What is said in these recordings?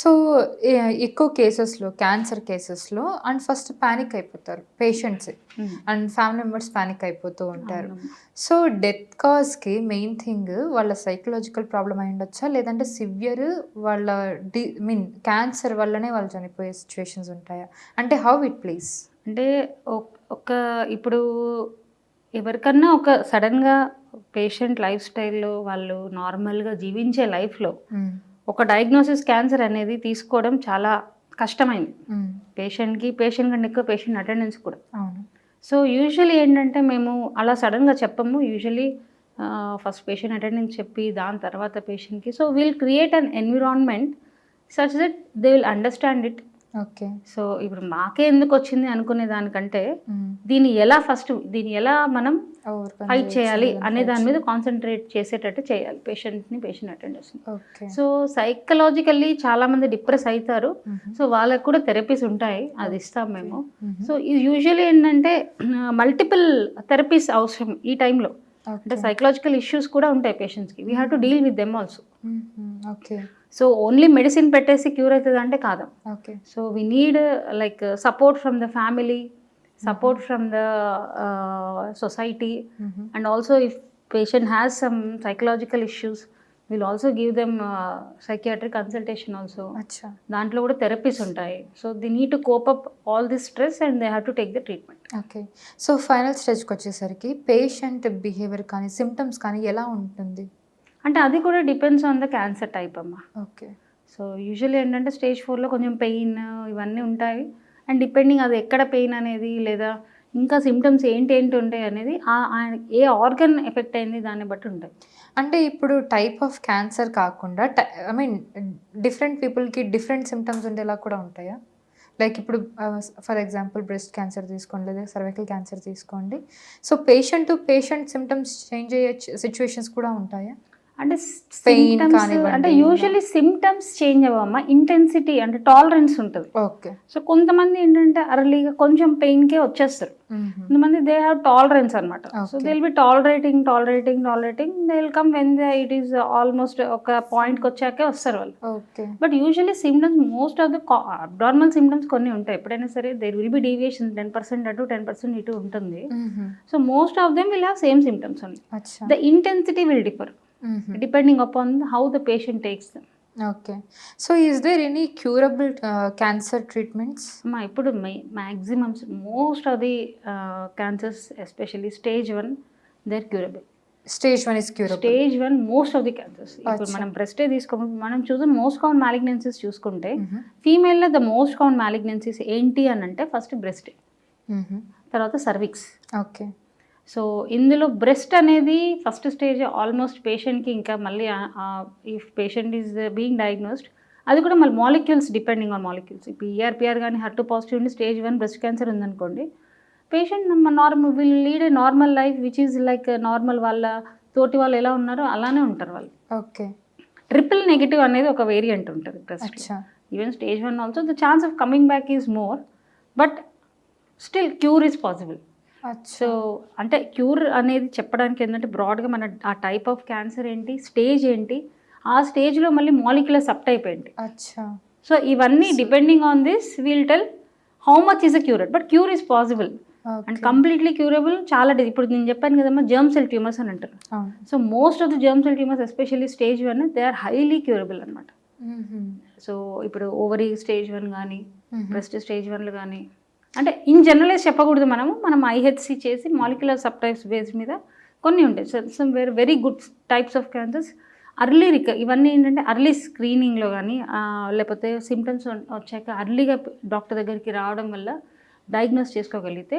So ఎక్కువ కేసెస్లో cancer కేసెస్లో అండ్ ఫస్ట్ ప్యానిక్ అయిపోతారు patients. And family members panic అయిపోతూ ఉంటారు. సో డెత్ కాజ్కి మెయిన్ థింగ్ వాళ్ళ సైకలాజికల్ ప్రాబ్లం అయి ఉండొచ్చా? లేదంటే సివియర్ వాళ్ళ డి మీన్ క్యాన్సర్ వల్లనే వాళ్ళు చనిపోయే సిచ్యువేషన్స్ ఉంటాయా? అంటే హౌ ఇట్ ప్లీజ్ అంటే ఒక ఇప్పుడు ఎవరికన్నా ఒక సడన్గా పేషెంట్ లైఫ్ స్టైల్లో వాళ్ళు నార్మల్గా జీవించే లైఫ్లో ఒక డయాగ్నోసిస్ క్యాన్సర్ అనేది తీసుకోవడం చాలా కష్టమైంది. పేషెంట్కి పేషెంట్ కంటే ఎక్కువ పేషెంట్ అటెండెన్స్ కూడా. అవును. సో యూజువలీ ఏంటంటే మేము అలా సడన్గా చెప్పము. యూజువలీ ఫస్ట్ పేషెంట్ అటెండెన్స్ చెప్పి దాని తర్వాత పేషెంట్కి so will create an environment such that they will understand it okay. So ఇప్పుడు మాకే ఎందుకు వచ్చింది అనుకునే దానికంటే దీన్ని ఎలా ఫస్ట్ దీన్ని ఎలా మనం ఫైట్ చేయాలి అనే దాని మీద కాన్సన్ట్రేట్ చేసేటట్టు చేయాలి పేషెంట్ని పేషెంట్ అటెండర్స్ని ఓకే. సో సైకలాజికల్లీ చాలా మంది డిప్రెస్ అవుతారు సో వాళ్ళకి కూడా థెరపీస్ ఉంటాయి అది ఇస్తాం మేము. సో ఇది యూజువల్లీ ఏంటంటే మల్టిపుల్ థెరపీస్ అవసరం ఈ టైంలో. అంటే సైకలాజికల్ ఇష్యూస్ కూడా ఉంటాయి పేషెంట్స్కి we have to deal with them also okay so only medicine పెట్టేసి క్యూర్ అవుతుంది అంటే కాదు. Okay so we need like support from the family support from the society and also if patient has some psychological issues will also give them psychiatric consultation also అచ్చా. దాంట్లో కూడా therapies ఉంటాయి. So the need to cope up all this stress and they have to take the treatment okay so final స్టేజ్కి వచ్చేసరికి patient behaviour కానీ symptoms కానీ ఎలా ఉంటుంది? అంటే అది కూడా depends on the cancer type అమ్మా. ఓకే సో యూజువల్లీ ఏంటంటే స్టేజ్ ఫోర్లో కొంచెం పెయిన్ ఇవన్నీ ఉంటాయి. అండ్ డిపెండింగ్ అది ఎక్కడ పెయిన్ అనేది లేదా ఇంకా సిమ్టమ్స్ ఏంటి ఏంటి ఉంటాయి అనేది ఆ- ఏ ఆర్గన్ ఎఫెక్ట్ అయింది దాన్ని బట్టి ఉంటాయి. అంటే ఇప్పుడు టైప్ ఆఫ్ క్యాన్సర్ కాకుండా ఐ మీన్ డిఫరెంట్ పీపుల్కి డిఫరెంట్ సిమ్టమ్స్ ఉండేలా కూడా ఉంటాయా? లైక్ ఇప్పుడు ఫర్ ఎగ్జాంపుల్ బ్రెస్ట్ క్యాన్సర్ తీసుకోండి లేదా సర్వైకల్ క్యాన్సర్ తీసుకోండి. So patient to patient symptoms change అయ్యే సిచ్యువేషన్స్ కూడా ఉంటాయా? అంటే అంటే ఇంకా. యూజువల్లీ సిమ్టమ్స్ చేంజ్ అవ్వమ్మా. ఇంటెన్సిటీ అంటే టాలరెన్స్ ఉంటుంది. ఓకే సో కొంతమంది ఏంటంటే అర్లీగా కొంచెం పెయిన్కే వచ్చేస్తారు. కొంతమంది దే హ్యావ్ టాలరెన్స్ అనమాట so. They will be tolerating tolerating tolerating they will come when it is almost ఒక పాయింట్కి వచ్చాకే వస్తారు వాళ్ళు. Okay but usually symptoms most of the abnormal symptoms కొన్ని ఉంటాయి. ఎప్పుడైనా సరే there will be deviation ten percent అటు టెన్ పర్సెంట్ ఇటు ఉంటుంది. So most of them will have same symptoms only the intensity will differ depending upon how the patient takes okay so is there any curable cancer treatments అమ్మా ఇప్పుడు maximums most of the cancers especially stage one there curable stage one is curable stage one most of the cancers ఇప్పుడు. మనం బ్రెస్టే తీసుకో మనం చూసిన most common malignancies చూసుకుంటే ఫీమేల్లో the most common malignancies ఏంటి అని అంటే ఫస్ట్ బ్రెస్ట్ తర్వాత సర్విక్స్ ఓకే సో ఇందులో బ్రెస్ట్ అనేది ఫస్ట్ స్టేజ్ ఆల్మోస్ట్ పేషెంట్కి ఇంకా మళ్ళీ if patient is being diagnosed అది కూడా మళ్ళీ మాలిక్యూల్స్ డిపెండింగ్ ఆన్ మాలిక్యూల్స్. ఇప్పుడు E ఈఆర్పిఆర్ కానీ హర్ట్ పాజిటివ్ ఉండి స్టేజ్ వన్ బ్రెస్ట్ క్యాన్సర్ ఉందనుకోండి patient normal will lead a normal life which is like normal వాళ్ళ తోటి వాళ్ళు ఎలా ఉన్నారో అలానే ఉంటారు వాళ్ళు. ఓకే. ట్రిపుల్ నెగిటివ్ అనేది ఒక వేరియంట్ ఉంటుంది breast. Even stage one also the chance of coming back is more but still cure is possible so అంటే క్యూర్ అనేది చెప్పడానికి ఏంటంటే బ్రాడ్గా మన ఆ టైప్ ఆఫ్ క్యాన్సర్ ఏంటి స్టేజ్ ఏంటి ఆ స్టేజ్లో మళ్ళీ మాలిక్యులర్ సబ్ టైప్ ఏంటి. అచ్చా. సో ఇవన్నీ depending on this will tell how much is a cured but cure is possible. And completely curable చాలా ఇప్పుడు నేను చెప్పాను కదమ్మా జర్మ్ సెల్ ట్యూమర్స్ అని అంటారు. So most of the germ cell tumors especially stage one they are highly curable అనమాట so ఇప్పుడు ovary stage one కానీ బ్రెస్ట్ స్టేజ్ వన్లు కానీ అంటే ఇన్ జనరలైజ్ చెప్పకూడదు మనము మనం ఐహెచ్సి చేసి మాలిక్యులర్ సబ్ టైప్స్ బేస్ మీద కొన్ని ఉంటాయి. So some where very good types of cancers early రిక ఇవన్నీ ఏంటంటే అర్లీ స్క్రీనింగ్లో కానీ లేకపోతే సిమ్టమ్స్ వచ్చాక అర్లీగా డాక్టర్ దగ్గరికి రావడం వల్ల డయాగ్నోస్ చేసుకోగలిగితే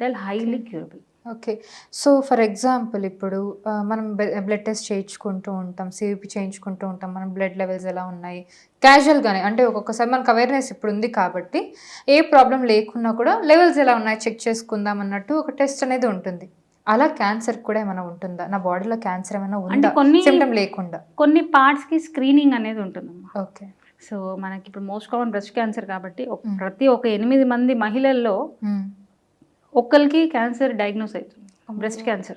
they highly curable okay. So for example ఇప్పుడు ఆ, మనం బ్లడ్ టెస్ట్ చేయించుకుంటూ ఉంటాం సివిపి చేయించుకుంటూ ఉంటాం మనం బ్లడ్ లెవెల్స్ ఎలా ఉన్నాయి? క్యాజువల్గానే అంటే ఒక్కొక్కసారి మనకు అవేర్నెస్ ఇప్పుడు ఉంది కాబట్టి ఏ ప్రాబ్లం లేకున్నా కూడా లెవెల్స్ ఎలా ఉన్నాయి చెక్ చేసుకుందాం అన్నట్టు ఒక టెస్ట్ అనేది ఉంటుంది. అలా క్యాన్సర్ కూడా ఏమైనా ఉంటుందా? నా బాడీలో క్యాన్సర్ ఏమైనా అంటే ఉందా? కొన్ని సిమ్టమ్ లేకుండా. కొన్ని పార్ట్స్కి స్క్రీనింగ్ అనేది ఉంటుందమ్మా. ఓకే. సో మనకి ఇప్పుడు మోస్ట్ కామన్ బ్రెస్ట్ క్యాన్సర్ కాబట్టి ఒక- ప్రతి ఒక ఎనిమిది మంది మహిళల్లో ఒక్కరికి క్యాన్సర్ డయాగ్నోస్ అవుతుంది. బ్రెస్ట్ క్యాన్సర్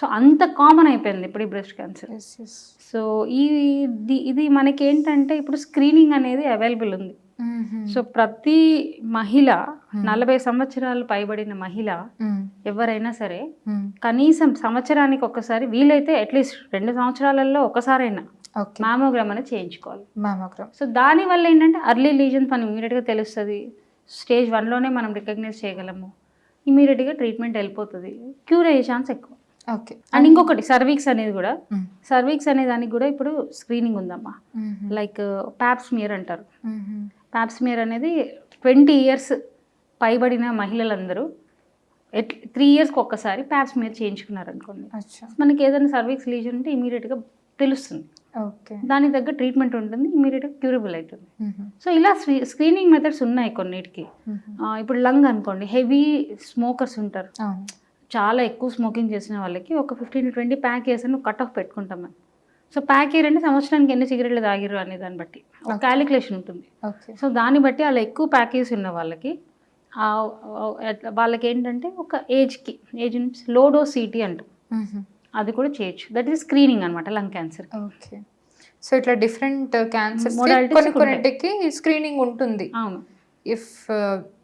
సో అంత కామన్ అయిపోయింది ఇప్పుడు ఈ బ్రెస్ట్ క్యాన్సర్ సో ఈ ఇది- ఇది మనకి ఏంటంటే ఇప్పుడు స్క్రీనింగ్ అనేది అవైలబుల్ ఉంది. సో ప్రతి మహిళ నలభై సంవత్సరాలు పైబడిన మహిళ ఎవరైనా సరే కనీసం సంవత్సరానికి ఒక్కసారి వీలైతే అట్లీస్ట్ రెండు సంవత్సరాలలో ఒకసారైనా మామోగ్రామ్ అనేది చేయించుకోవాలి. మ్యామోగ్రామ్ సో దానివల్ల ఏంటంటే అర్లీ లీజన్స్ మనం ఇమీడియట్గా తెలుస్తుంది. స్టేజ్ వన్లోనే మనం రికగ్నైజ్ చేయగలము. ఇమీడియట్గా ట్రీట్మెంట్ వెళ్ళిపోతుంది. క్యూర్ అయ్యే ఛాన్స్ ఎక్కువ. ఓకే. అండ్ ఇంకొకటి సర్వీక్స్ అనేది కూడా. సర్వీక్స్ అనే దానికి కూడా ఇప్పుడు స్క్రీనింగ్ ఉందమ్మా. లైక్ ప్యాప్స్మియర్ అంటారు. ప్యాప్స్మియర్ అనేది ట్వంటీ ఇయర్స్ పైబడిన మహిళలందరూ ఎట్ త్రీ ఇయర్స్కి ఒక్కసారి ప్యాప్స్మియర్ చేయించుకున్నారు అనుకోండి మనకి ఏదైనా సర్వీక్స్ లీజన్ ఉంటే ఇమీడియట్గా తెలుస్తుంది. దానికి తగ్గ ట్రీట్మెంట్ ఉంటుంది ఇమీడియట్గా క్యూరబుల్ అవుతుంది. సో ఇలా స్క్రీనింగ్ మెథడ్స్ ఉన్నాయి కొన్నిటికి. ఇప్పుడు లంగ్ అనుకోండి హెవీ స్మోకర్స్ ఉంటారు. చాలా ఎక్కువ స్మోకింగ్ చేసిన వాళ్ళకి ఒక ఫిఫ్టీన్ టు ట్వంటీ ప్యాక్ వేసి కట్ ఆఫ్ పెట్టుకుంటాం మేము సో ప్యాక్ ఇయర్ అంటే సంవత్సరానికి ఎన్ని సిగరెట్లు తాగిరు అనే దాన్ని బట్టి. ఒక క్యాలిక్యులేషన్ ఉంటుంది. సో దాన్ని బట్టి అలా ఎక్కువ ప్యాకేజ్ ఉన్న వాళ్ళకి వాళ్ళకి ఏంటంటే ఒక ఏజ్కి ఏజ్ నుంచి లో డోస్ సిటీ అంటాం. అది కూడా చేయొచ్చు. దట్ ఈస్ స్క్రీనింగ్ అనమాట లంగ్ క్యాన్సర్ ఓకే. సో ఇట్లా డిఫరెంట్ క్యాన్సర్స్ Modalities కొన్ని. కొన్నిటికి స్క్రీనింగ్ ఉంటుంది. అవును. If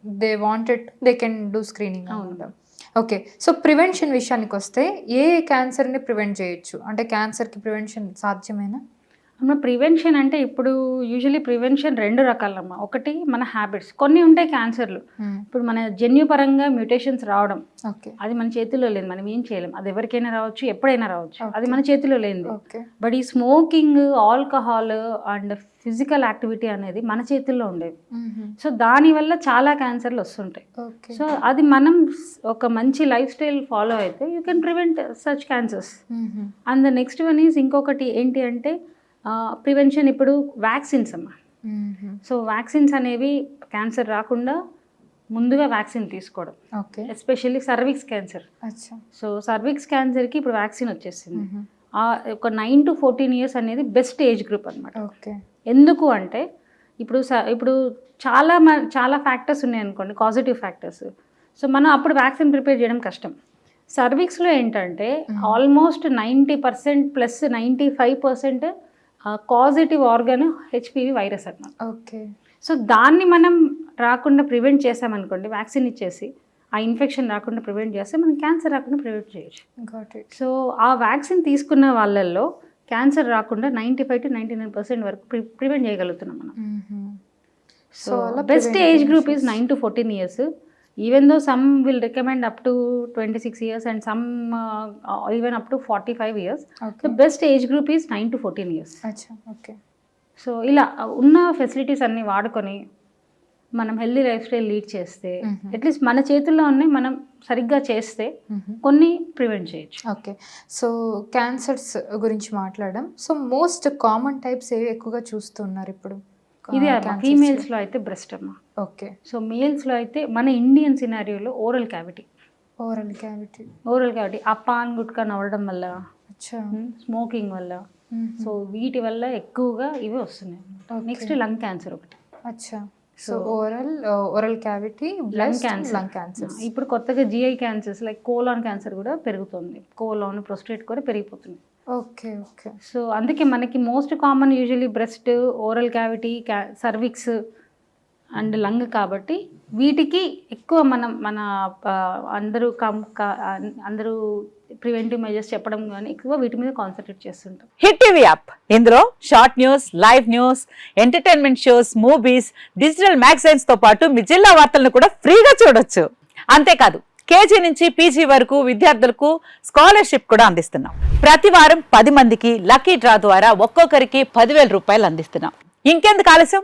they wanted they can do screening అవును. ఓకే. సో ప్రివెన్షన్ విషయానికి వస్తే ఏ క్యాన్సర్ని ప్రివెంట్ చేయొచ్చు? అంటే క్యాన్సర్కి ప్రివెన్షన్ సాధ్యమేనా? అమ్మ ప్రివెన్షన్ అంటే ఇప్పుడు యూజువలీ ప్రివెన్షన్ రెండు రకాలమ్మా. ఒకటి మన హ్యాబిట్స్ కొన్ని ఉంటాయి క్యాన్సర్లు ఇప్పుడు మన జన్యుపరంగా మ్యూటేషన్స్ రావడం. ఓకే. అది మన చేతిలో లేదు మనం ఏం చేయలేం. అది ఎవరికైనా రావచ్చు ఎప్పుడైనా రావచ్చు. అది మన చేతిలో ఓకే. బట్ ఈ smoking alcohol and physical activity అనేది మన చేతుల్లో ఉండేవి. సో దానివల్ల చాలా క్యాన్సర్లు వస్తుంటాయి. సో అది మనం ఒక మంచి లైఫ్ స్టైల్ ఫాలో అయితే you can prevent such cancers and the next one is ఇంకొకటి ఏంటి అంటే ప్రివెన్షన్ ఇప్పుడు వ్యాక్సిన్స్ అమ్మా. సో వ్యాక్సిన్స్ అనేవి క్యాన్సర్ రాకుండా ముందుగా వ్యాక్సిన్ తీసుకోవడం. ఓకే. ఎస్పెషల్లీ సర్విక్స్ క్యాన్సర్ అచ్చా. సో సర్విక్స్ క్యాన్సర్కి ఇప్పుడు వ్యాక్సిన్ వచ్చేసింది. ఆ ఒక నైన్ టు ఫోర్టీన్ ఇయర్స్ అనేది బెస్ట్ ఏజ్ గ్రూప్ అనమాట ఓకే. ఎందుకు అంటే ఇప్పుడు ఇప్పుడు చాలా మ చాలా ఫ్యాక్టర్స్ ఉన్నాయి అనుకోండి పాజిటివ్ ఫ్యాక్టర్స్ సో మనం అప్పుడు వ్యాక్సిన్ ప్రిపేర్ చేయడం కష్టం. సర్విక్స్లో ఏంటంటే almost ninety percent plus ninety five percent positive organ HPV virus అన్నమాట. ఓకే. సో దాన్ని మనం రాకుండా ప్రివెంట్ చేసామనుకోండి వ్యాక్సిన్ ఇచ్చేసి ఆ ఇన్ఫెక్షన్ రాకుండా ప్రివెంట్ చేస్తే మనం క్యాన్సర్ రాకుండా ప్రివెంట్ చేయొచ్చు. సో ఆ వ్యాక్సిన్ తీసుకున్న వాళ్ళల్లో క్యాన్సర్ రాకుండా ninety five to ninety nine percent వరకు ప్రి ప్రివెంట్ చేయగలుగుతున్నాం మనం. So best age group is nine to fourteen years even though some will recommend up to twenty six years and some even up to forty five years the best age group is nine to fourteen years okay so ఇలా ఉన్న facilities అన్నీ వాడుకొని మనం healthy life style lead చేస్తే. At least మన చేతుల్లో ఉన్నాయి మనం సరిగ్గా చేస్తే కొన్ని ప్రివెంట్ చేయొచ్చు. ఓకే సో క్యాన్సర్స్ గురించి మాట్లాడడం. సో మోస్ట్ కామన్ టైప్స్ ఏవి ఎక్కువగా చూస్తున్నారు ఇప్పుడు? ఇది ఫీమేల్స్లో అయితే బ్రెస్ట్ అమ్మ. ఓకే. సో మేల్స్లో అయితే మన Indian సినారియోలో oral cavity. Oral cavity. Oral cavity. ఆ పాన్ గుట్కా నవ్వడం వల్ల స్మోకింగ్ వల్ల. సో వీటి వల్ల ఎక్కువగా ఇవి వస్తున్నాయి. నెక్స్ట్ లంగ్ క్యాన్సర్ ఒకటి. అచ్చా. So oral oral cavity lung cancer. Lung cancer ఇప్పుడు కొత్తగా GI cancers like colon cancer కూడా పెరుగుతుంది. కోలాన్ ప్రొస్టేట్ కూడా పెరిగిపోతుంది ఓకే ఓకే. సో అందుకే మనకి most common usually breast oral cavity క్యా సర్విక్స్ అండ్ లంగ్ కాబట్టి వీటికి ఎక్కువ మనం మన అందరూ కమ్ అందరూ ప్రివెంటివ్ మెజర్స్ చెప్పడం కానీ ఎక్కువ వీటి మీద కాన్సన్ట్రేట్ చేస్తుంటాం. Hit TV app. ఇందులో short news live news entertainment shows movies digital మ్యాగజైన్స్తో పాటు మీ జిల్లా వార్తలను కూడా ఫ్రీగా చూడొచ్చు. అంతేకాదు కేజీ నుంచి పీజీ వరకు విద్యార్థులకు స్కాలర్షిప్ కూడా అందిస్తున్నాం. ప్రతి వారం పది మందికి లక్కీ డ్రా ద్వారా ఒక్కొక్కరికి పదివేల రూపాయలు అందిస్తున్నాం. ఇంకెందుకు ఆలస్యం?